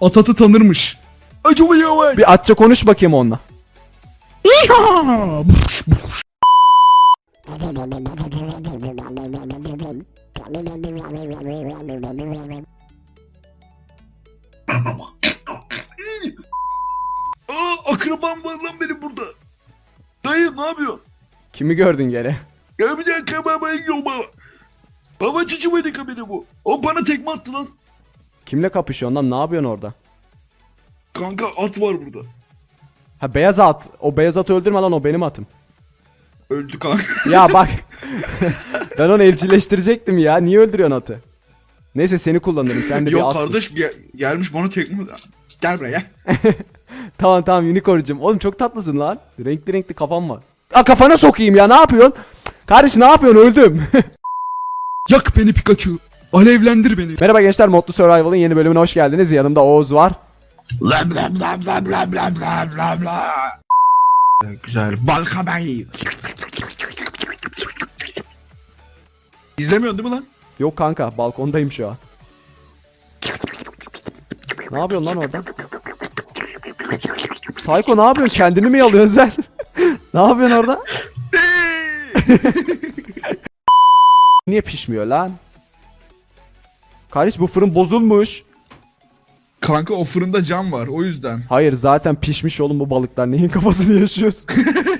At atı tanırmış. Bir atça konuş bakayım onunla. Aa akrabam var lan benim burada. Dayı ne yapıyorsun? Kimi gördün gene? Ya bir dakika baba yok baba. Baba cici mıydı kabini bu? O bana tekme attı lan. Kimle kapışıyorsun lan? Ne yapıyorsun orada? Kanka at var burada. Ha beyaz at. O beyaz atı öldürme lan o benim atım. Öldü kanka. Ya bak. ben onu evcilleştirecektim ya. Niye öldürüyorsun atı? Neyse seni kullanırım. Sen de bir Yok atsın. kardeş gel- gelmiş bana tekme. Gel buraya. Tamam tamam unicorn'cum. Oğlum çok tatlısın lan. Renkli renkli kafam var. Aa kafana sokayım ya ne yapıyorsun? Kardeş ne yapıyorsun öldüm. Yak beni Pikachu. Alevlendir beni. Merhaba gençler Modlu Survival'ın yeni bölümüne hoş geldiniz. Yanımda Oğuz var. Lam lam lam lam lam lam lam lam lam. Güzel. Balkabay. İzlemiyorsun değil mi lan? Yok kanka balkondayım şu an. Ne yapıyorsun lan orada? Psycho ne yapıyorsun? Kendini mi yalıyorsun sen? ne yapıyorsun orada? Niye pişmiyor lan? Kardeş bu fırın bozulmuş. Kanka o fırında cam var o yüzden. Hayır zaten pişmiş oğlum bu balıklar. Neyin kafasını yaşıyorsun?